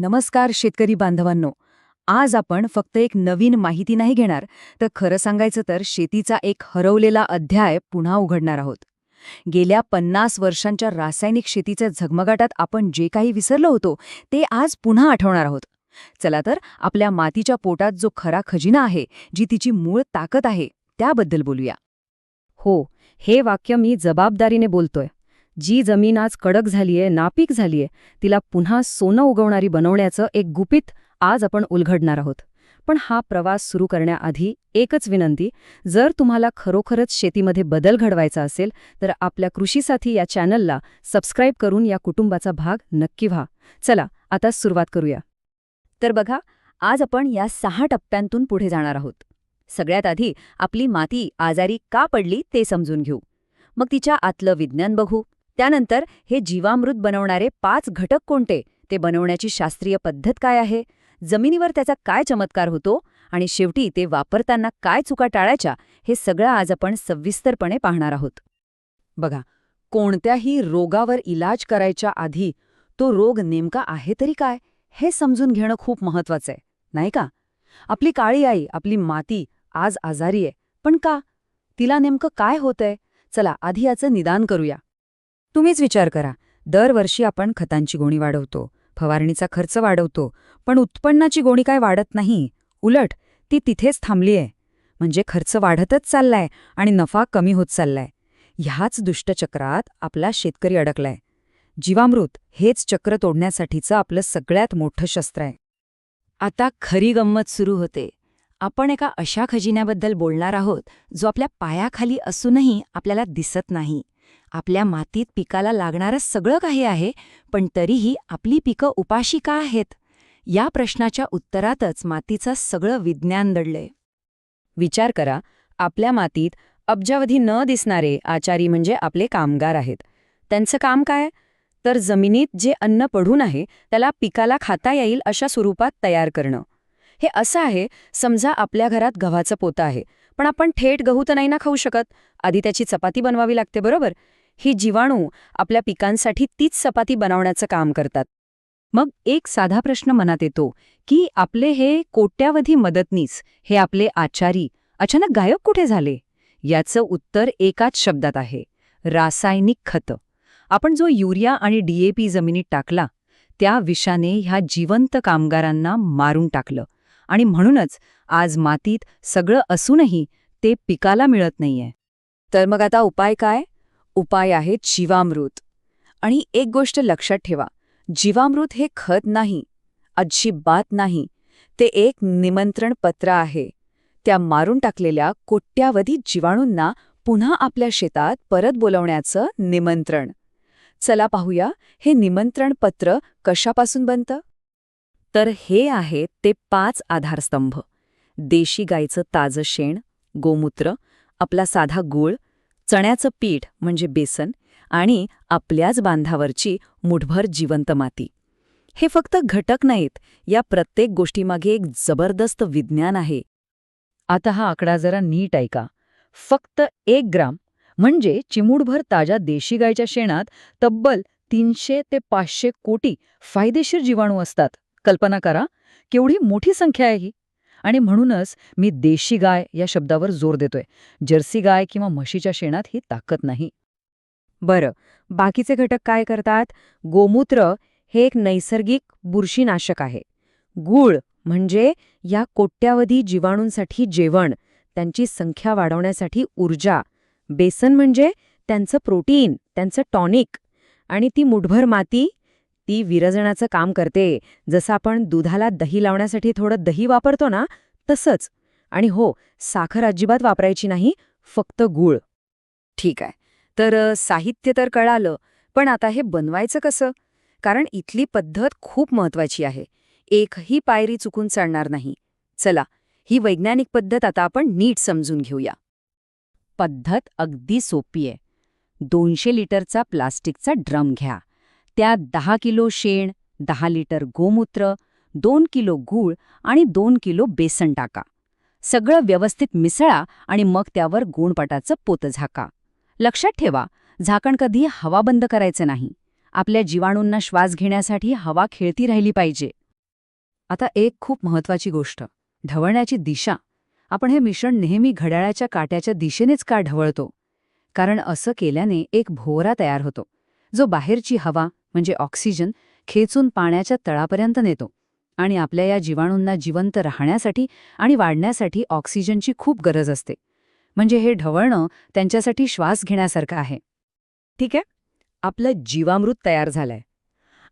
नमस्कार शेतकरी बांधवांनो. आज आपण फक्त एक नवीन माहिती नाही घेणार तर खरं सांगायचं तर शेतीचा एक हरवलेला अध्याय पुन्हा उघडणार आहोत. गेल्या पन्नास वर्षांच्या रासायनिक शेतीच्या झगमगाटात आपण जे काही विसरलो होतो ते आज पुन्हा आठवणार आहोत. चला तर आपल्या मातीच्या पोटात जो खरा खजिना आहे जी तिची मूळ ताकद आहे त्याबद्दल बोलूया. हो हे वाक्य मी जबाबदारीने बोलतोय. जी जमीन आज कडक झालीये नापीक झालीये तिला पुन्हा सोनं उगवणारी बनवण्याचं एक गुपित आज आपण उलघडणार आहोत. पण हा प्रवास सुरू करण्याआधी एकच विनंती जर तुम्हाला खरोखरच शेतीमध्ये बदल घडवायचा असेल तर आपल्या कृषीसाठी या चॅनलला सबस्क्राईब करून या कुटुंबाचा भाग नक्की व्हा. चला आता सुरुवात करूया. तर बघा आज आपण या सहा टप्प्यांतून पुढे जाणार आहोत. सगळ्यात आधी आपली माती आजारी का पडली ते समजून घेऊ. मग तिच्या आतलं विज्ञान बघू. त्यानंतर हे जीवामृत बनवणारे पाच घटक कोणते? ते बनवण्याची शास्त्रीय पद्धत काय आहे? जमिनीवर त्याचा काय चमत्कार होतो? आणि शेवटी ते वापरताना काय चुका टाळायच्या? हे सगळं आज आपण सविस्तरपणे पाहणार आहोत. बघा कोणत्याही रोगावर इलाज करायच्या आधी तो रोग नेमका आहे तरी काय? हे समजून घेणं खूप महत्वाचं आहे नाही का? आपली काळी आई आपली माती आज आजारी आहे पण का? तिला नेमकं काय होतंय? चला आधी याचं निदान करूया. तुम्हीच विचार करा. दरवर्षी आपण खतांची गोणी वाढवतो फवारणीचा खर्च वाढवतो पण उत्पन्नाची गोणी काय वाढत नाही? उलट ती तिथेच थांबलीय म्हणजे खर्च वाढतच चाललाय आणि नफा कमी होत चाललाय. ह्याच दुष्टचक्रात आपला शेतकरी अडकलाय. जीवामृत हेच चक्र तोडण्यासाठीचं आपलं सगळ्यात मोठं शस्त्र आहे. आता खरी गंमत सुरू होते. आपण एका अशा खजिन्याबद्दल बोलणार आहोत जो आपल्या पायाखाली असूनही आपल्याला दिसत नाही. आपल्या मातीत पिकाला लागणारं सगळं काही आहे पण तरीही आपली पिकं उपाशी का आहेत? या प्रश्नाच्या उत्तरातच मातीचं सगळं विज्ञान दडलंय. विचार करा आपल्या मातीत अब्जावधी न दिसणारे आचारी म्हणजे आपले कामगार आहेत. त्यांचं काम काय? तर जमिनीत जे अन्न पडून आहे त्याला पिकाला खाता येईल अशा स्वरूपात तयार करणं. हे असं आहे समजा आपल्या घरात गव्हाचं पोतं आहे. पण आपण थेट गहू तर नाही ना खाऊ शकत. आधी त्याची चपाती बनवावी लागते बरोबर? ही जीवाणू आपल्या पिकांसाठी तीच चपाती बनवण्याचं काम करतात. मग एक साधा प्रश्न मनात येतो की आपले हे कोट्यावधी मदतनीस हे आपले आचारी अचानक गायब कुठे झाले? याचं उत्तर एकाच शब्दात आहे रासायनिक खतं. आपण जो युरिया आणि डीएपी जमिनीत टाकला त्या विषाने ह्या जिवंत कामगारांना मारून टाकलं. आणि म्हणूनच आज मातीत सगळं असूनही ते पिकाला मिळत नाहीये. तर मग आता उपाय काय? उपाय आहे जीवामृत. आणि एक गोष्ट लक्षात ठेवा जीवामृत हे खत नाही अजिबात नाही ते एक निमंत्रण पत्र आहे. त्या मारून टाकलेल्या कोट्यावधी जीवाणूंना पुन्हा आपल्या शेतात परत बोलवण्याचं निमंत्रण. चला पाहूया हे निमंत्रण पत्र कशापासून बनतं? तर हे आहे ते पाच आधारस्तंभ. देशी गाईचं ताजं शेण गोमूत्र आपला साधा गूळ चण्याचं पीठ म्हणजे बेसन आणि आपल्याच बांधावरची मुठभर जिवंत माती. हे फक्त घटक नाहीत या प्रत्येक गोष्टीमागे एक जबरदस्त विज्ञान आहे. आता हा आकडा जरा नीट ऐका. फक्त एक ग्राम म्हणजे चिमूडभर ताज्या देशी गायच्या शेणात तब्बल तीनशे ते पाचशे कोटी फायदेशीर जीवाणू असतात. कल्पना करा केवढी मोठी संख्या आहे ही. आणि म्हणूनच मी देशी गाय या शब्दावर जोर देतोय. जर्सी गाय किंवा म्हशीच्या शेणात ही ताकद नाही. बरं बाकीचे घटक काय करतात? गोमूत्र हे एक नैसर्गिक बुरशीनाशक आहे. गूळ म्हणजे या कोट्यावधी जीवाणूंसाठी जेवण त्यांची संख्या वाढवण्यासाठी ऊर्जा बेसन म्हणजे त्यांचं प्रोटीन त्यांचं टॉनिक आणि ती मुठभर माती ती विरजणाचं काम करते. जसं आपण दुधाला दही लावण्यासाठी थोडं दही वापरतो ना तसंच. आणि हो साखर अजिबात वापरायची नाही फक्त गूळ. ठीक आहे. तर साहित्य तर कळालं पण आता हे बनवायचं कसं? कारण इथली पद्धत खूप महत्वाची आहे. एकही पायरी चुकून चालणार नाही. चला ही वैज्ञानिक पद्धत आता आपण नीट समजून घेऊया. पद्धत अगदी सोपी आहे. दोनशे लिटरचा प्लास्टिकचा ड्रम घ्या. त्यात दहा किलो शेण दहा लिटर गोमूत्र दोन किलो गूळ आणि दोन किलो बेसन टाका. सगळं व्यवस्थित मिसळा आणि मग त्यावर गुणपटाचं पोतं झाका. लक्षात ठेवा झाकण कधी हवा बंद करायचं नाही. आपल्या जीवाणूंना श्वास घेण्यासाठी हवा खेळती राहिली पाहिजे. आता एक खूप महत्वाची गोष्ट ढवळण्याची दिशा. आपण हे मिश्रण नेहमी घड्याळाच्या काट्याच्या दिशेनेच का ढवळतो? कारण असं केल्याने एक भोवरा तयार होतो. जो बाहेरची हवा म्हणजे ऑक्सिजन खेचून पाण्याच्या तळापर्यंत नेतो. आणि आपल्या या जीवाणूंना जिवंत राहण्यासाठी आणि वाढण्यासाठी ऑक्सिजनची खूप गरज असते. म्हणजे हे ढवळणं त्यांच्यासाठी श्वास घेण्यासारखं आहे. ठीक आहे? आपलं जीवामृत तयार झालंय.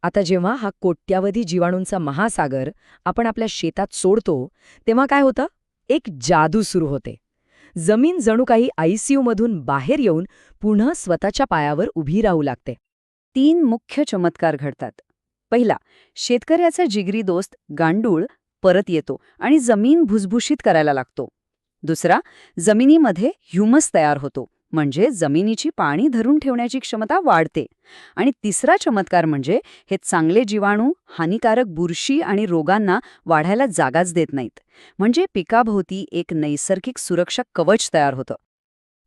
आता जेव्हा हा कोट्यावधी जीवाणूंचा महासागर आपण आपल्या शेतात सोडतो तेव्हा काय होतं? एक जादू सुरू होते. जमीन जणू काही आयसीयूमधून बाहेर येऊन पुन्हा स्वतःच्या पायावर उभी राहू लागते. तीन मुख्य चमत्कार घडतात. पहिला शेतकऱ्याचा जिगरी दोस्त गांडूळ परत येतो आणि जमीन भुसभुशीत करायला लागतो. दुसरा जमिनीमध्ये ह्युमस तयार होतो म्हणजे जमिनीची पाणी धरून ठेवण्याची क्षमता वाढते. आणि तिसरा चमत्कार म्हणजे हे चांगले जीवाणू हानिकारक बुरशी आणि रोगांना वाढायला जागाच देत नाहीत. म्हणजे पिकाभोवती एक नैसर्गिक सुरक्षा कवच तयार होतं.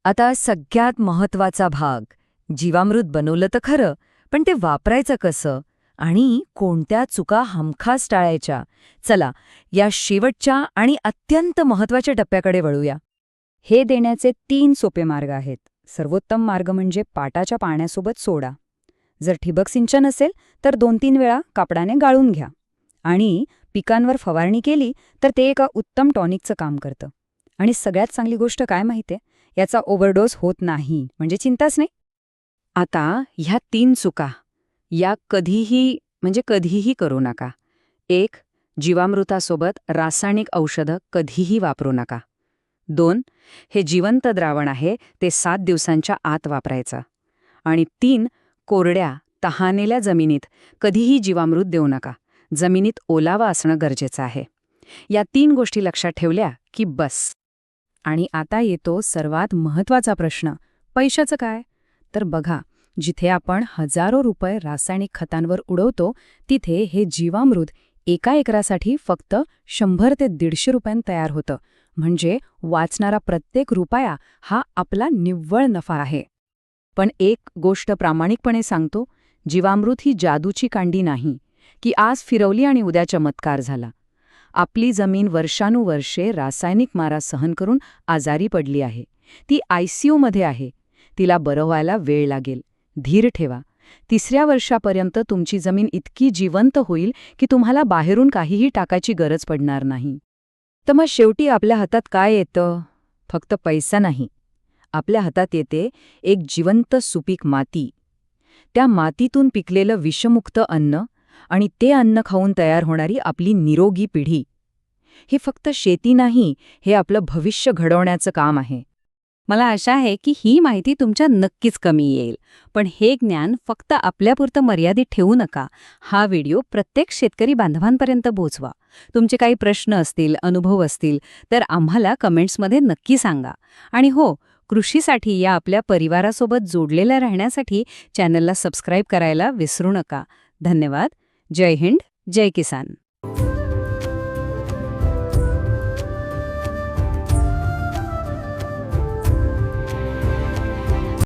आता सगळ्यात महत्त्वाचा भाग जीवामृत बनवलं तर खरं पण ते वापरायचं कसं? आणि कोणत्या चुका हमखास टाळायच्या? चला या शेवटच्या आणि अत्यंत महत्त्वाच्या टप्प्याकडे वळूया. हे देण्याचे तीन सोपे मार्ग आहेत. सर्वोत्तम मार्ग म्हणजे पाटाच्या पाण्यासोबत सोडा. जर ठिबक सिंचन असेल तर दोन तीन वेळा कापडाने गाळून घ्या. आणि पिकांवर फवारणी केली तर ते एका उत्तम टॉनिकचं काम करतं. आणि सगळ्यात चांगली गोष्ट काय माहिती याचा ओव्हरडोस होत नाही. म्हणजे चिंताच नाही. आता ह्या तीन चुका या कधीही म्हणजे कधीही करू नका. एक जीवामृतासोबत रासायनिक औषधं कधीही वापरू नका. दोन हे जिवंत द्रावण आहे ते सात दिवसांच्या आत वापरायचं. आणि तीन कोरड्या तहानेल्या जमिनीत कधीही जीवामृत देऊ नका. जमिनीत ओलावा असणं गरजेचं आहे. या तीन गोष्टी लक्षात ठेवल्या की बस. आणि आता येतो सर्वात महत्त्वाचा प्रश्न पैशाचं काय? तर बघा जिथे आपण हजारो रुपये रासायनिक खतांवर उडवतो तिथे हे जीवामृत एका एकरासाठी फक्त शंभर ते दीडशे रुपयांत तयार होतं. म्हणजे वाचणारा प्रत्येक रुपया हा आपला निव्वळ नफा आहे. पण एक गोष्ट प्रामाणिकपणे सांगतो जीवामृत ही जादूची कांडी नाही की आज फिरवली आणि उद्या चमत्कार झाला. आपली जमीन वर्षानुवर्षे रासायनिक मारा सहन करून आजारी पडली आहे. ती आयसीयूमध्ये आहे. तिला बरं व्हायला वेळ लागेल. धीर ठेवा. तिसऱ्या वर्षापर्यंत तुमची जमीन इतकी जिवंत होईल की तुम्हाला बाहेरून काहीही टाकायची गरज पडणार नाही. तर मग शेवटी आपल्या हातात काय येतं? फक्त पैसा नाही. आपल्या हातात येते एक जिवंत सुपीक माती. त्या मातीतून पिकलेलं विषमुक्त अन्न आणि ते अन्न खाऊन तयार होणारी आपली निरोगी पिढी. हे फक्त शेती नाही हे आपलं भविष्य घडवण्याचं काम आहे. मला आशा आहे की ही माहिती तुमच्या नक्कीच कमी येईल. पण हे ज्ञान फक्त आपल्यापुरतं मर्यादित ठेवू नका. हा व्हिडिओ प्रत्येक शेतकरी बांधवांपर्यंत पोहोचवा तुमचे काही प्रश्न असतील अनुभव असतील तर आम्हाला कमेंट्समध्ये नक्की सांगा. आणि हो कृषीसाठी या आपल्या परिवारासोबत जोडलेल्या राहण्यासाठी चॅनलला सबस्क्राईब करायला विसरू नका. धन्यवाद. जय हिंद. जय किसान.